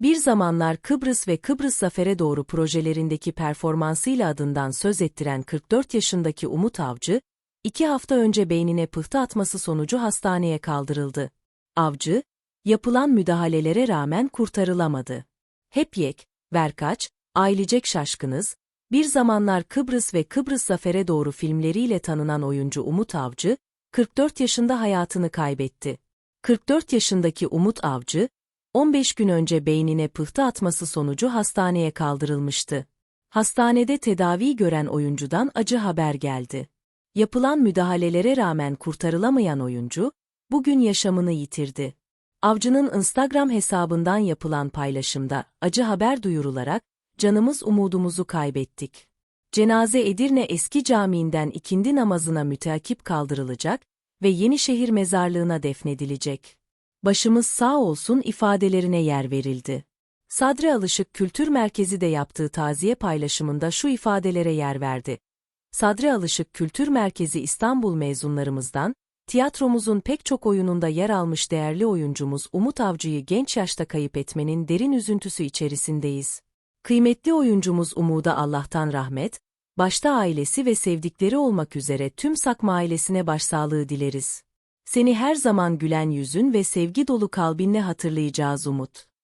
Bir zamanlar Kıbrıs ve Kıbrıs Zafer'e doğru projelerindeki performansıyla adından söz ettiren 44 yaşındaki Umut Avcı, iki hafta önce beynine pıhtı atması sonucu hastaneye kaldırıldı. Avcı, yapılan müdahalelere rağmen kurtarılamadı. Hep yek, verkaç, ailecek şaşkınız, bir zamanlar Kıbrıs ve Kıbrıs Zafer'e doğru filmleriyle tanınan oyuncu Umut Avcı, 44 yaşında hayatını kaybetti. 44 yaşındaki Umut Avcı, 15 gün önce beynine pıhtı atması sonucu hastaneye kaldırılmıştı. Hastanede tedavi gören oyuncudan acı haber geldi. Yapılan müdahalelere rağmen kurtarılamayan oyuncu, bugün yaşamını yitirdi. Avcı'nın Instagram hesabından yapılan paylaşımda acı haber duyurularak, canımız umudumuzu kaybettik. Cenaze Edirne Eski Camii'nden ikindi namazına müteakip kaldırılacak ve Yenişehir Mezarlığı'na defnedilecek. Başımız sağ olsun ifadelerine yer verildi. Sadri Alışık Kültür Merkezi de yaptığı taziye paylaşımında şu ifadelere yer verdi. Sadri Alışık Kültür Merkezi İstanbul mezunlarımızdan, tiyatromuzun pek çok oyununda yer almış değerli oyuncumuz Umut Avcı'yı genç yaşta kayıp etmenin derin üzüntüsü içerisindeyiz. Kıymetli oyuncumuz Umud'a Allah'tan rahmet, başta ailesi ve sevdikleri olmak üzere tüm Sakma ailesine başsağlığı dileriz. Seni her zaman gülen yüzün ve sevgi dolu kalbinle hatırlayacağız Umut.